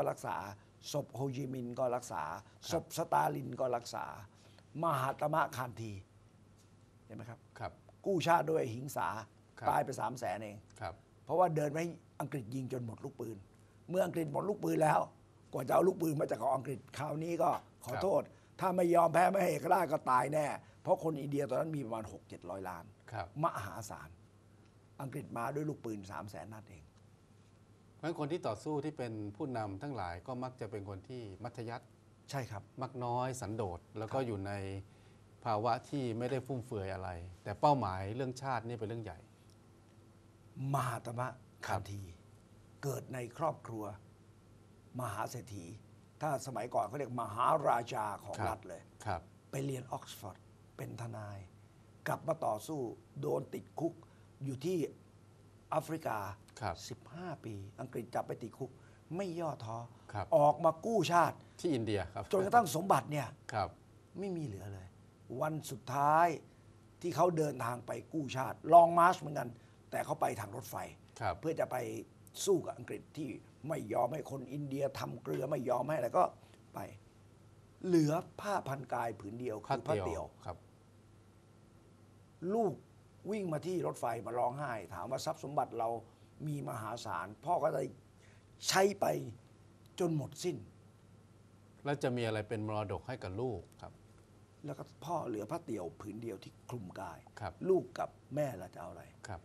ก็รักษา ศพโฮจิมินห์ก็รักษา ศพสตาลินก็รักษา มหาตมะคานทีเห็นไหมครับ ครับ กู้ชาติด้วยหิงสาครับ ตายไปสามแสนเอง ครับ เพราะว่าเดินไปให้อังกฤษยิงจนหมดลูกปืน เมื่ออังกฤษหมดลูกปืนแล้ว กว่าจะเอาลูกปืนมาจากของอังกฤษคราวนี้ก็ขอโทษ ถ้าไม่ยอมแพ้ไม่ให้เอกราชก็ตายแน่ เพราะคนอินเดียตอนนั้นมีประมาณ 6 7 0 0 ล้าน ครับ มหาศาล อังกฤษมาด้วยลูกปืน 3 0 0แสนนัดเอง เพราะฉะนั้นคนที่ต่อสู้ที่เป็นผู้นำทั้งหลายก็มักจะเป็นคนที่มัธยัสถ์ใช่ครับ มักน้อยสันโดษแล้วก็อยู่ในภาวะที่ไม่ได้ฟุ่มเฟือยอะไร แต่เป้าหมายเรื่องชาตินี่เป็นเรื่องใหญ่ มหาตมะครัคาบที เกิดในครอบครัว มหาเศรษฐี ถ้าสมัยก่อนเขาเรียกมหาราชาของรัฐเลย ครับ ไปเรียนออกซฟอร์ดเป็นทนาย กลับมาต่อสู้โดนติดคุกอยู่ที่ แอฟริกา ครับ 15 ปี อังกฤษจับไปติดคุก ไม่ย่อท้อครับ ออกมากู้ชาติ ที่อินเดียครับจนกระทั่งสมบัติเนี่ย ครับ ไม่มีเหลือเลย วันสุดท้ายที่เขาเดินทางไปกู้ชาติ ลองมาร์ชเหมือนกัน แต่เขาไปทางรถไฟ ครับ เพื่อจะไปสู้กับอังกฤษที่ไม่ยอมให้คนอินเดียทำเกลือไม่ยอมให้อะไรก็ไป เหลือผ้าพันกายผืนเดียวคือผ้าเตี่ยวครับ ลูก วิ่งมาที่รถไฟมาร้องไห้ ถามว่าทรัพย์สมบัติเรามีมหาศาล พ่อก็เลยใช้ไปจนหมดสิ้น แล้วจะมีอะไรเป็นมรดกให้กับลูกครับ แล้วก็พ่อเหลือผ้าเตี่ยวผืนเดียวที่คลุมกาย ครับ ลูกกับแม่ล่ะจะเอาอะไร ครับ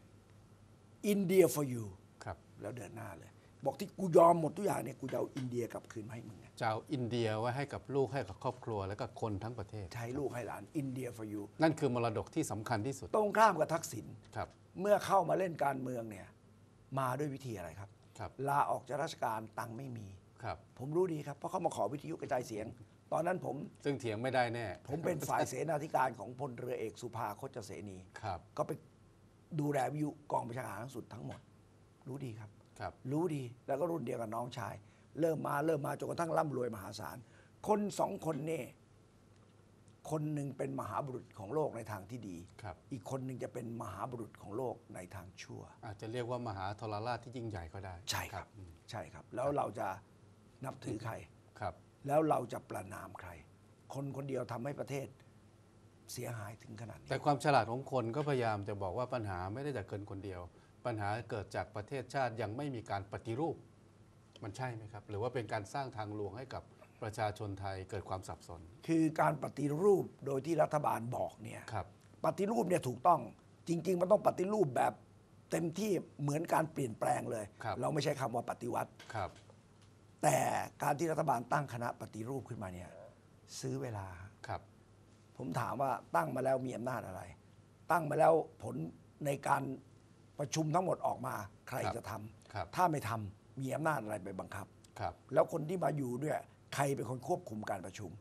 อินเดีย for you ครับ แล้วเดินหน้าเลย บอกที่กูยอมหมดทุกอย่างเนี่ยกูจะเอาอินเดียกลับคืนมาให้มึงไง จะเอาอินเดียไว้ให้กับลูกให้กับครอบครัว และก็คนทั้งประเทศ ใช้ลูกให้หลานอินเดีย for you นั่นคือมรดกที่สำคัญที่สุดตรงข้ามกับทักษิณครับ เมื่อเข้ามาเล่นการเมืองเนี่ยมาด้วยวิธีอะไรครับ ครับ ลาออกจากราชการตังค์ไม่มี ครับ ผมรู้ดีครับเพราะเขามาขอวิทยุกระจายเสียง ตอนนั้นผมซึ่งเถียงไม่ได้แน่ผมเป็นฝ่ายเสนาธิการของพลเรือเอกสุภาโคจเสนี ครับ ก็ไปดูแลวิทยุกองประชาการสูงสุดทั้งหมด รู้ดีครับ ครับ รู้ดีแล้วก็รุ่นเดียวกับน้องชาย เริ่มมาเริ่มมาจนกระทั่งร่ำรวยมหาศาล คนสองคนนี่คนหนึ่งเป็นมหาบุรุษของโลกในทางที่ดี ครับ อีกคนหนึ่งจะเป็นมหาบุรุษของโลกในทางชั่ว อาจจะเรียกว่ามหาทรราชที่ยิ่งใหญ่ก็ได้ใช่ครับ อืมใช่ครับ แล้วเราจะนับถือใคร ครับ แล้วเราจะประนามใคร คนคนเดียวทำให้ประเทศเสียหายถึงขนาดนี้ แต่ความฉลาดของคนก็พยายามจะบอกว่าปัญหาไม่ได้จากเกินคนเดียว ปัญหาเกิดจากประเทศชาติยังไม่มีการปฏิรูป มันใช่ไหมครับ หรือว่าเป็นการสร้างทางลวงให้กับประชาชนไทยเกิดความสับสน คือการปฏิรูปโดยที่รัฐบาลบอกเนี่ยครับปฏิรูปเนี่ยถูกต้องจริง ๆ มันต้องปฏิรูปแบบเต็มที่เหมือนการเปลี่ยนแปลงเลย ครับเราไม่ใช้คำว่าปฏิวัติ ครับ แต่การที่รัฐบาลตั้งคณะปฏิรูปขึ้นมาเนี่ยซื้อเวลา ครับ ผมถามว่าตั้งมาแล้วมีอำนาจอะไร ตั้งมาแล้วผลในการประชุมทั้งหมดออกมาใครครับจะทำครับ ถ้าไม่ทำ มีอำนาจอะไรไปบังคับ ครับ แล้วคนที่มาอยู่ด้วยใครเป็นคนควบคุมการประชุม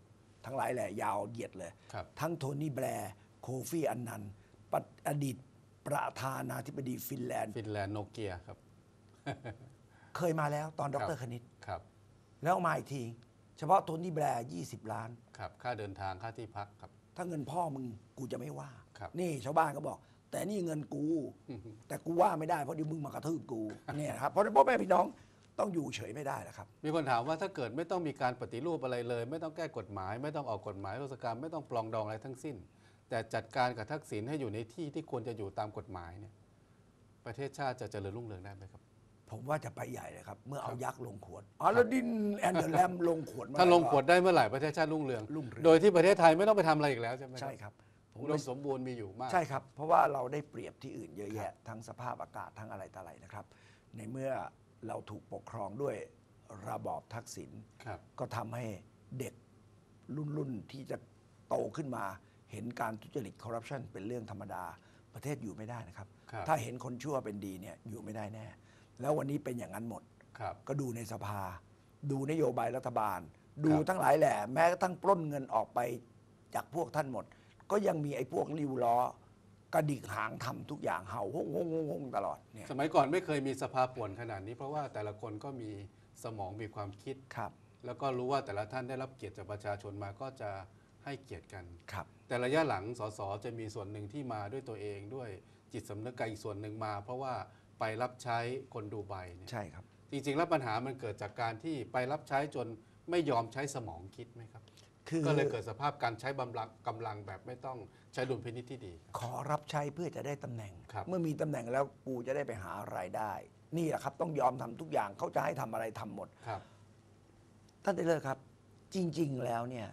ทั้งหลายแหละยาวเหยียดเลย ครับ ทั้งโทนี่แบร์ โคฟีอันนันต์ปะอดีตประธานาธิบดีฟินแลนด์ ฟินแลนด์โนเกียครับ เคยมาแล้วตอนดครัรบคณิต ครับ แล้วมาอีกที เฉพาะโทนี่แบร์20 ล้าน ครับ ค่าเดินทางค่าที่พักครับ ถ้าเงินพ่อมึงกูจะไม่ว่า ครับนี่ชาวบ้านก็บอก แต่นี่เงินกู แต่กูว่าไม่ได้เพราะเดี๋ยวมึงมากระทืบกูเนี่ยนะครับเพราะฉะนั้นพ่อแม่พี่น้อง ต้องอยู่เฉยไม่ได้นะครับ มีคนถามว่าถ้าเกิดไม่ต้องมีการปฏิรูปอะไรเลย ไม่ต้องแก้กฎหมาย ไม่ต้องออกกฎหมายราชการไม่ต้องปลองดองอะไรทั้งสิ้น แต่จัดการกับทักษิณให้อยู่ในที่ที่ควรจะอยู่ตามกฎหมายเนี่ยประเทศชาติจะเจริญรุ่งเรืองได้ไหมครับ ผมว่าจะไปใหญ่เลยครับ เมื่อเอายักษ์ลงขวดอ๋อแล้วดินแอนเดอร์แลมลงขวดเมื่อไหร่ถ้าลงก็ขวดได้เมื่อไหร่ประเทศชาติรุ่งเรืองรุ่งเรืองโดยที่ประเทศไทยไม่ต้องไปทำอะไรอีกแล้วใช่ไหมใช่ครับผมอุดเลยมสมบูรณ์มีอยู่มาก ใช่ครับ เพราะว่าเราได้เปรียบที่อื่นเยอะแยะทั้งสภาพอากาศทั้งอะไรต่ออะไรนะครับ ในเมื่อ เราถูกปกครองด้วยระบอบทักษิณครับก็ทำให้เด็กรุ่นรุ่นที่จะโตขึ้นมา เห็นการทุจริตคอร์รัปชันเป็นเรื่องธรรมดาประเทศอยู่ไม่ได้นะครับครับถ้าเห็นคนชั่วเป็นดีเนี่ยอยู่ไม่ได้แน่ แล้ววันนี้เป็นอย่างนั้นหมดครับก็ดูในสภา ดูนโยบายรัฐบาล ดูครับทั้งหลายแหละ แม้กระทั่งปล้นเงินออกไปจากพวกท่านหมด ก็ยังมีไอ้พวกริ้วล้อ กระดิกหางทำทุกอย่างเห่าฮงฮงฮงฮงตลอดเนี่ยสมัยก่อนไม่เคยมีสภาป่วนขนาดนี้ เพราะว่าแต่ละคนก็มีสมองมีความคิดครับ แล้วก็รู้ว่าแต่ละท่านได้รับเกียรติจากประชาชนมาก็จะให้เกียรติกันครับ แต่ระยะหลังสสจะมีส่วนหนึ่งที่มาด้วยตัวเองด้วยจิตสำนึกกับอีกส่วนหนึ่งมา เพราะว่าไปรับใช้คนดูไบเนี่ยใช่ครับจจริงๆแล้วปัญหามันเกิดจากการที่ไปรับใช้จนไม่ยอมใช้สมองคิดไหมครับคือก็เลยเกิดสภาพการใช้บำลังกำลังแบบไม่ต้อง ใช้ดุลพินิจที่ดีครับขอรับใช้เพื่อจะได้ตำแหน่ง ครับ เมื่อมีตำแหน่งแล้วกูจะได้ไปหารายได้ นี่แหละครับต้องยอมทำทุกอย่างเขาจะให้ทำอะไรทำหมด ครับ ท่านได้เลยครับ จริง ๆ แล้วเนี่ย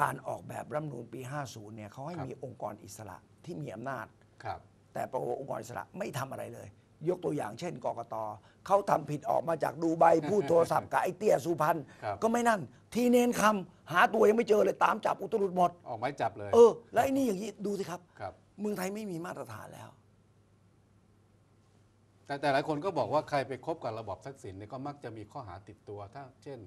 การออกแบบรัฐธรรมนูญปี 50 เนี่ยเขาให้ครับ มีองค์กรอิสระที่มีอำนาจ ครับ แต่ปรากฏว่าองค์กรอิสระไม่ทำอะไรเลย ยกตัวอย่างเช่นกกตเขาทำผิดออกมาจากดูไบพูดโทรศัพท์กับไอ้เตี้ยสุพรรณครับ ก็ไม่นั่น ทีเนนคำหาตัวยังไม่เจอเลยตามจับอุตรุดหมด ออกไม้จับเลยเออ แล้วไอ้นี่อย่างนี้ดูสิครับ ครับ เมืองไทยไม่มีมาตรฐานแล้ว แต่แต่หลายคนก็บอกว่าใครไปคบกับระบอบทักษิณเนี่ยก็มักจะมีข้อหาติดตัว ถ้าเช่น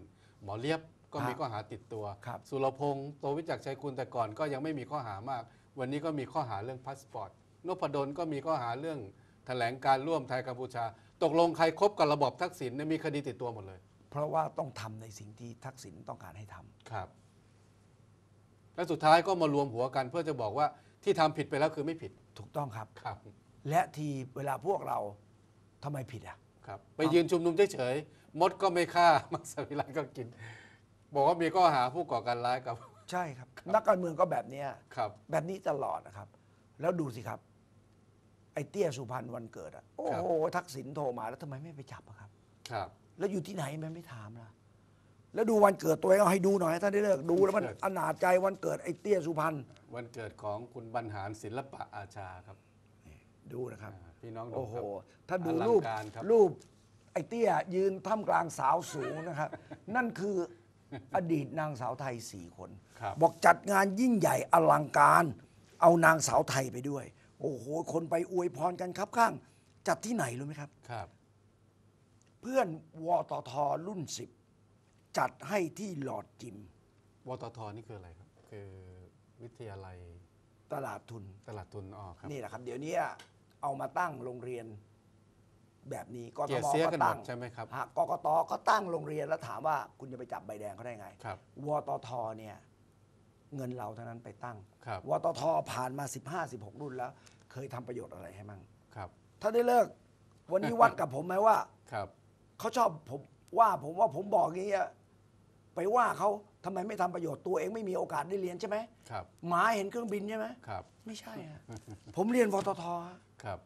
หมอเลียบก็มีครับข้อหาติดตัว ครับ สุรพงษ์โตวิจักรชัยกุลแต่ก่อนก็ยังไม่มีข้อหามาก วันนี้ก็มีข้อหาเรื่องพาสปอร์ตนพดลก็มีข้อหาเรื่อง แถลงการร่วมไทยกัมพูชา ตกลงใครคบกับระบอบทักษิณเนี่ยมีคดีติดตัวหมดเลย เพราะว่าต้องทำในสิ่งที่ทักษิณต้องการให้ทำครับ และสุดท้ายก็มารวมหัวกันเพื่อจะบอกว่าที่ทำผิดไปแล้วคือไม่ผิดถูกต้องครับ ครับและทีเวลาพวกเราทำไมผิดอะ ครับ ไปยืนชุมนุมเฉยๆมดก็ไม่ฆ่า มังสวิรัตก็กิน บอกว่ามีข้อหาผู้ก่อการร้ายกับใช่ครับ นักการเมืองก็แบบเนี้ย ครับ แบบนี้ตลอดนะครับ แล้วดูสิครับ ไอ้เตี้ยสุพรรณวันเกิดอะโอ้โหทักษิณโทรมาแล้วทำไมไม่ไปจับอะครับ ครับ แล้วอยู่ที่ไหนมันไม่ถามล่ะ แล้วดูวันเกิดตัวเองเอาให้ดูหน่อยท่านได้เลิกดูแล้วมันเลิกอนาจใจวันเกิดไอ้เตี้ยสุพรรณวันเกิดของคุณบรรหารศิลปะอาชาครับ ดูนะครับอ่าพี่น้องดูโอ้โห ครับถ้าดูอลังรูปการครับรูปไอ้เตี้ยยืนท่ามกลางสาวสูงนะครับ นั่นคืออดีตนางสาวไทยสี่คน ครับ บอกจัดงานยิ่งใหญ่อลังการ เอานางสาวไทยไปด้วย โอ้โห คนไปอวยพรกันครับข้าง จัดที่ไหนรู้ไหมครับ ครับ เพื่อนวตทรุ่นสิบจัดให้ที่หลอดจิม วตทนี่คืออะไรครับ คือวิทยาลัยตลาดทุน ตลาดทุนอ๋อครับ นี่แหละครับ เดี๋ยวนี้เอามาตั้งโรงเรียนแบบนี้กเกลีทยดมเสียก็กันหมตั้ดงใช่ไหมครับฮะกกตก็ตั้งโรงเรียนแล้วถามว่าคุณจะไปจับใบแดงเขาได้ไงครับ วตทเนี่ย เงินเราเท่านั้นไปตั้งครับ วตทผ่านมา 15 16 รุ่นแล้ว เคยทำประโยชน์อะไรให้มั่ง ครับ ถ้าได้เลิก วันนี้วัดกับผมไหมว่า ครับ เขาชอบผมว่าผมว่าผมบอกอย่างนี้อะไปว่าเขาทำไมไม่ทำประโยชน์ตัวเองไม่มีโอกาสได้เรียนใช่ไหมครับ หมาเห็นเครื่องบินใช่ไหมครับ ไม่ใช่ฮะ ผมเรียนวตทฮะครับ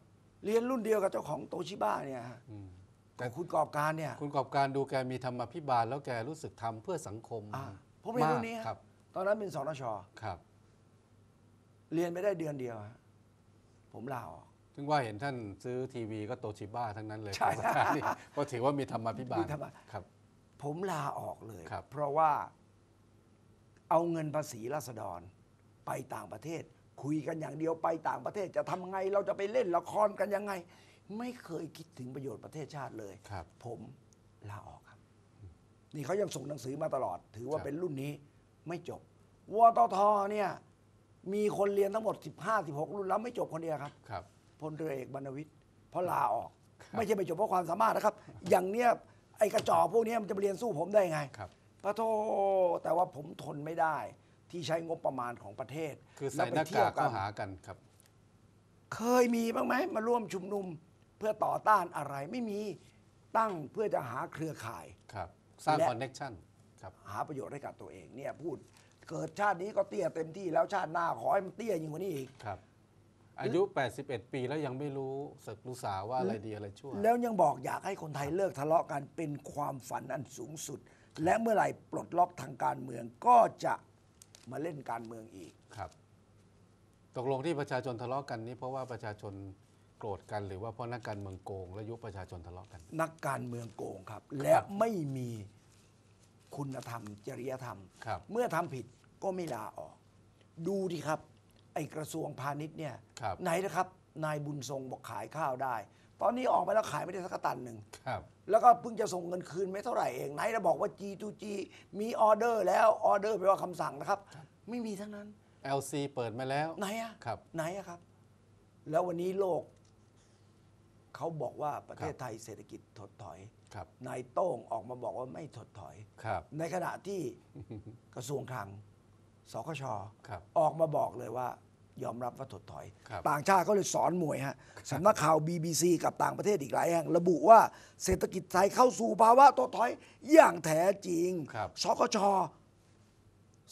เรียนรุ่นเดียวกับเจ้าของโตชิบ้าเนี่ยฮะอืมแต่คุณกอบการเนี่ย คุณกอบการดูแกมีธรรมาภิบาลแล้วแกรู้สึกทำเพื่อสังคมอ่าผมเรียนรุ่นนี้มากฮะ ครับต อนนั้นเป็นสนชครับ เรียนไม่ได้เดือนเดียวฮะผมลาออก ถึงว่าเห็นท่านซื้อทีวีก็โตชิบ้าทั้งนั้นเลยใช่โฆษณานี่ก็ถือว่ามีธรรมาภิบาลมีธรรมะ ครับ ผมลาออกเลย ครับ เพราะว่าเอาเงินภาษีราษฎรไปต่างประเทศ คุยกันอย่างเดียวไปต่างประเทศจะทำไงเราจะไปเล่นละครกันยังไง ไม่เคยคิดถึงประโยชน์ประเทศชาติเลย ครับ ผมลาออกครับ นี่เขายังส่งหนังสือมาตลอด ถือว่าครับ เป็นรุ่นนี้ไม่จบ วตทเนี่ยมีคนเรียนทั้งหมด 15-16 รุ่นแล้วไม่จบคนเดียวครับครับ พลเรือเอกบรรณวิทย์เพราะลาออกครับไม่ใช่ไปจบเพราะความสามารถนะครับ อย่างเนี้ยไอ้กระจอกพวกเนี้ยมันจะไปเรียนสู้ผมได้ไงครับปะโทแต่ว่าผมทนไม่ได้ ที่ใช้งบประมาณของประเทศ คือใส่แล้วหไปน้าเที่ยกาวกกัเข้านหากันครับ เคยมีบ้างไหมมาร่วมชุมนุมเพื่อต่อต้านอะไรไม่มีตั้งเพื่อจะหาเครือข่ายครับ สร้างและคอนเน็ชันครับหาประโยชน์ให้กับตัวเองเนี่ยพูด เกิดชาตินี้ก็เตี้ยเต็มที่แล้วชาติหน้าขอให้มันเตี้ยยิ่งกว่านี้อีก ครับ อายุ 81 ปีแล้วยังไม่รู้สึกรู้สาว่าอะไรดีอะไรชั่ว แล้วยังบอกอยากให้คนไทยเลิกทะเลาะกันเป็นความฝันอันสูงสุด และเมื่อไหร่ปลดล็อกทางการเมืองก็จะมาเล่นการเมืองอีก ครับ ตกลงที่ประชาชนทะเลาะกันนี้เพราะว่าประชาชนโกรธกันหรือว่าเพราะนักการเมืองโกง และยุประชาชนทะเลาะกัน นักการเมืองโกงครับ และไม่มีคุณธรรมจริยธรรม ครับ เมื่อทำผิด ก็ไม่ลาออก ดูดิครับ ไอ้กระทรวงพาณิชย์เนี่ยครับ ไหนนะครับ นายบุญทรงบอกขายข้าวได้ ตอนนี้ออกไปแล้วขายไม่ได้สักตันหนึ่ง ครับ แล้วก็เพิ่งจะส่งเงินคืนไม่เท่าไหร่เองไหนจะบอกว่า G2G มีออเดอร์แล้วออเดอร์แปลว่าคำสั่งนะครับ ไม่มีทั้งนั้น LC เปิดมาแล้ว ไหนอะครับ ไหนอะครับ แล้ววันนี้โลก เขาบอกว่าประเทศครับไทยเศรษฐกิจถดถอย ครับนายโต้งออกมาบอกว่าไม่ถดถอย ครับ ในขณะที่ กระทรวงคลัง สคชครับออกมาบอกเลยว่ายอมรับว่าถดถอย ครับต่างชาติเขาเลยสอนมวยฮะสำนักข่าว BBC กับต่างประเทศอีกหลายแห่ง ระบุว่าเศรษฐกิจไทยเข้าสู่ภาวะถดถอยอย่างแท้จริงครับสกช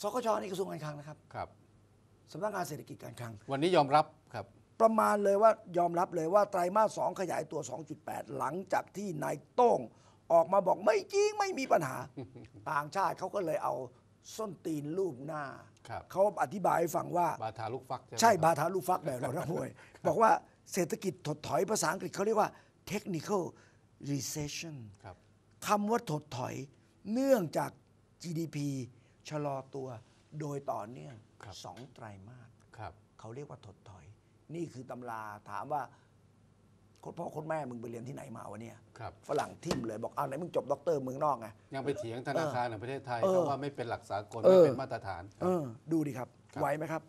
สกชนี่กระทรวงการคลังนะครับครับ สำนักงานเศรษฐกิจการคลัง วันนี้ยอมรับครับ ประมาณเลยว่ายอมรับเลยว่าไตรมาสสองขยายตัว 2.8 หลังจากที่นายโต้งออกมาบอกไม่จริงไม่มีปัญหา ต่างชาติเขาก็เลยเอา ส้นตีนรูปหน้า ครับ เขาอธิบายให้ฟังว่า บาทาลูกฟักใช่ไหมใช่ครับบาทาลูกฟักแบบเรานักมวย บอกว่าเศรษฐกิจถดถอยภาษาอังกฤษเขาเรียกว่า technical recession ครับ คำว่าถดถอยเนื่องจาก GDP ชะลอตัวโดยต่อเนื่องครับ สองไตรมาส ครับ เขาเรียกว่าถดถอย นี่คือตำราถามว่า คนพ่อคนแม่มึงไปเรียนที่ไหนมาวะเนี่ยครับ ฝรั่งทิมเลยบอกอ้าวไหนมึงจบด็อกเตอร์เมืองนอกไง ยังไปเถียงธนาคารแห่งประเทศไทยเออเพราะว่าไม่เป็นหลักสากลเออไม่เป็นมาตรฐานคเอรับอดูดิครับครับ ไหวไหมครับ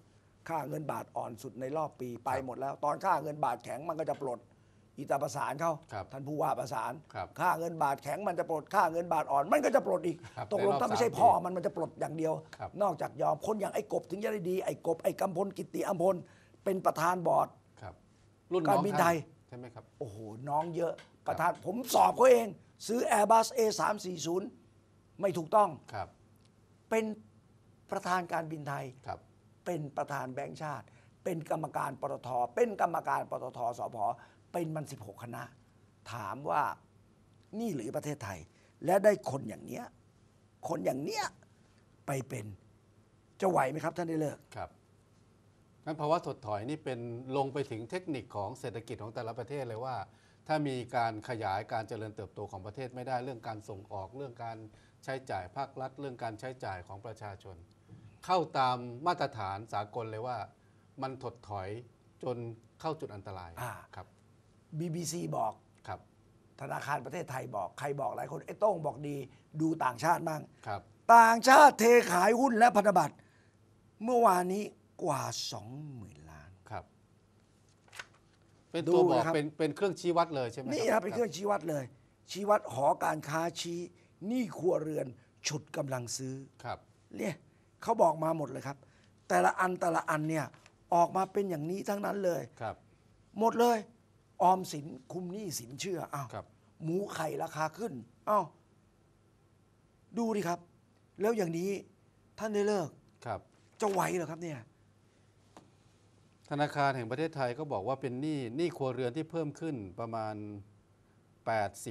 ค่าเงินบาทอ่อนสุดในรอบปีไปหมดแล้ว ตอนค่าเงินบาทแข็งมันก็จะปลดอีตาประสานเขาครับท่านผู้ว่าประสาน ครับค่าเงินบาทแข็งมันจะปลดค่าเงินบาทอ่อน มันก็จะปลดอีก ครับตกลงในรอบถ้าไม่ใช่สามปีพ่อมันมันจะปลดอย่างเดียว ครับ นอกจากยอมคนอย่างไอ้กบถึงจะได้ดีไอ้กบไอ้กำพลกิตติอัมพลเป็นประธานบอร์ด ครับ รุ่นการน้องบินท่าไทย ใช่ไหมครับ โอ้โห น้องเยอะ ประธานผมสอบเขาเอง ซื้อ Airbus A340 ไม่ถูกต้อง ครับ เป็นประธานการบินไทย ครับ เป็นประธานแบงก์ชาติ เป็นกรรมการปตท เป็นกรรมการปตทสพเป็นมัน 16 คณะ ถามว่านี่หรือประเทศไทย และได้คนอย่างเนี้ย คนอย่างเนี้ยไปเป็นจะไหวไหมครับท่านได้เลิกครับ งั้นภาวะถดถอยนี่เป็นลงไปถึงเทคนิคของเศรษฐกิจของแต่ละประเทศเลยว่า ถ้ามีการขยายการเจริญเติบโตของประเทศไม่ได้เรื่องการส่งออกเรื่องการใช้จ่ายภาครัฐ เรื่องการใช้จ่ายของประชาชน เข้าตามมาตรฐานสากลเลยว่า มันถดถอยจนเข้าจุดอันตรายอ่า ครับ BBC บอกครับธนาคารประเทศไทยบอกใครบอกหลายคนไอ้โต้งบอกดี ดูต่างชาติบ้าง ครับ ต่างชาติเทขายหุ้นและพันธบัตร เมื่อวานนี้ กว่า 20,000 ล้าน ครับ เป็นดูตัวบอกนะครับ เป็นเป็นเครื่องชี้วัดเลยใช่ไหมนี่ครับเป็นเครื่องชี้วัดเลย ชี้วัดหอการค้าชี้หนี้ครัวเรือนฉุดกำลังซื้อ ครับ เนี่ยเขาบอกมาหมดเลยครับ แต่ละอันแต่ละอันเนี่ยออกมาเป็นอย่างนี้ทั้งนั้นเลย ครับ หมดเลยออมสินคุมหนี้สินเชื่ออ้าวครับ หมูไข่ราคาขึ้นอ้าวดูดิครับ แล้วอย่างนี้ท่านได้เลิก ครับ จะไหวเหรอครับเนี่ย ธนาคารแห่งประเทศไทยก็บอกว่าเป็นหนี้หนี้ครัวเรือนที่เพิ่มขึ้นประมาณ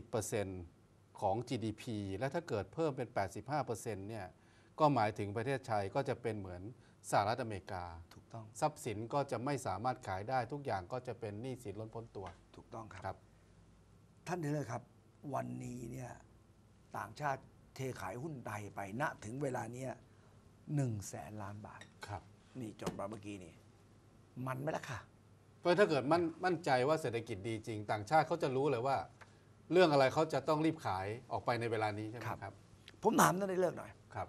80%ของ GDP และถ้าเกิดเพิ่มเป็น 85%เนี่ยก็หมายถึงประเทศไทยก็จะเป็นเหมือนสหรัฐอเมริกา ถูกต้อง ทรัพย์สินก็จะไม่สามารถขายได้ทุกอย่างก็จะเป็นหนี้สินล้นพ้นตัวถูกต้องครับ ครับ ท่านได้เลยครับ วันนี้เนี่ยต่างชาติเทขายหุ้นไทยไปณถึงเวลาเนี้หนึ่งแสนล้านบาท ครับ นี่จบมาเมื่อกี้นี่ มันไหมล่ะค่ะ เพราะถ้าเกิดมั่นมั่นใจว่าเศรษฐกิจดีจริง ต่างชาติเขาจะรู้เลยว่า เรื่องอะไรเขาจะต้องรีบขายออกไปในเวลานี้ใช่ไหมครับครับผมถามท่านได้เลิกหน่อย ครับ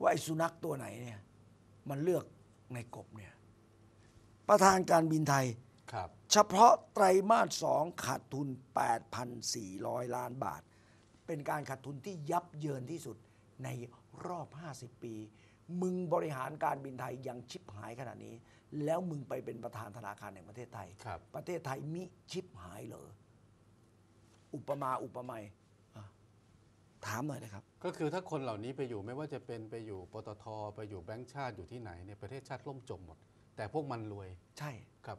ว่าไอ้สุนัขตัวไหนเนี่ย มันเลือกในกบเนี่ย ประธานการบินไทย ครับ เฉพาะไตรมาสสองขาดทุน 8,400 ล้านบาท เป็นการขาดทุนที่ยับเยินที่สุดในรอบ 50 ปี มึงบริหารการบินไทยยังชิบหายขนาดนี้ แล้วมึงไปเป็นประธานธนาคารแห่งประเทศไทย ครับ ประเทศไทยมิชิบหายเหรออุปมาอุปไมยอะถามหน่อยนะครับ ก็คือถ้าคนเหล่านี้ไปอยู่ไม่ว่าจะเป็นไปอยู่ปตทไปอยู่แบงก์ชาติอยู่ที่ไหนเนี่ยประเทศชาติล่มจมหมด แต่พวกมันรวยใช่ ครับ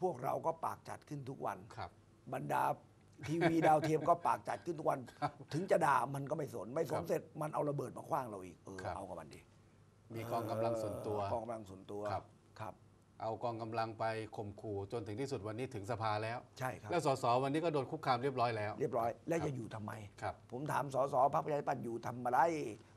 พวกเราก็ปากจัดขึ้นทุกวัน ครับ บรรดาทีวีดาวเทียมก็ปากจัดขึ้นทุกวัน ถึงจะด่ามันก็ไม่สน ไม่สครันบเสร็จมันเอาระเบิดมาคว้างเราอีกเออครับ เอากับมันดิ มีกองกำลังส่วนตัวเออกองกำลังส่วนตัวครับ ครับ เอากองกำลังไปข่มขู่จนถึงที่สุดวันนี้ถึงสภาแล้ว ใช่ครับแล้วสสวันนี้ก็โดนคุกคามเรียบร้อยแล้ว เรียบร้อย แล้วครับจะอยู่ทำไม ครับ ผมถามสสพรรคประชาธิปัตย์อยู่ทำอะไร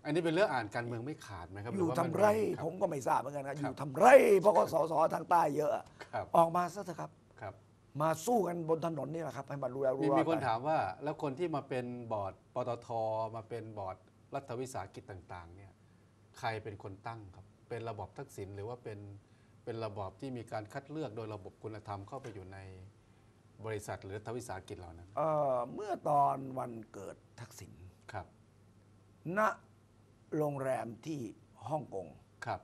อันนี้เป็นเรื่องอ่านการเมืองไม่ขาดไหมครับหอรืยู่ว่าทำมันไรคบผมก็ไม่ทราบเหมือนกันครับคอรับยู่ทำไร เพราะก็สสทางใต้เยอะ ครับออกมาซะเถอะครับ ครับมาสู้กันบนถนนนี่แหละครับ ให้มันรู้แล้วมีรู้รอมีดคนไปถามว่าแล้วคนที่มาเป็นบอร์ดปตทมาเป็นบอร์ดรัฐวิสาหกิจต่าง ๆ เนี่ย ใครเป็นคนตั้งครับ เป็นระบอบทักษิณหรือว่าเป็นเป็นระบอบที่มีการคัดเลือกโดยระบบคุณธรรมเข้าไปอยู่ในบริษัทหรือรัฐวิสาหกิจเหล่านั้นเอ่อเมื่อตอนวันเกิดทักษิณครับ ณโรงแรมที่ฮ่องกงครับ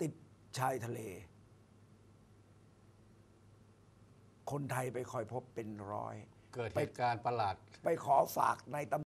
ติดชายทะเล คนไทยไปคอยพบเป็นร้อย เกิดเหตุการณ์ประหลาด ไปขอฝากในตำ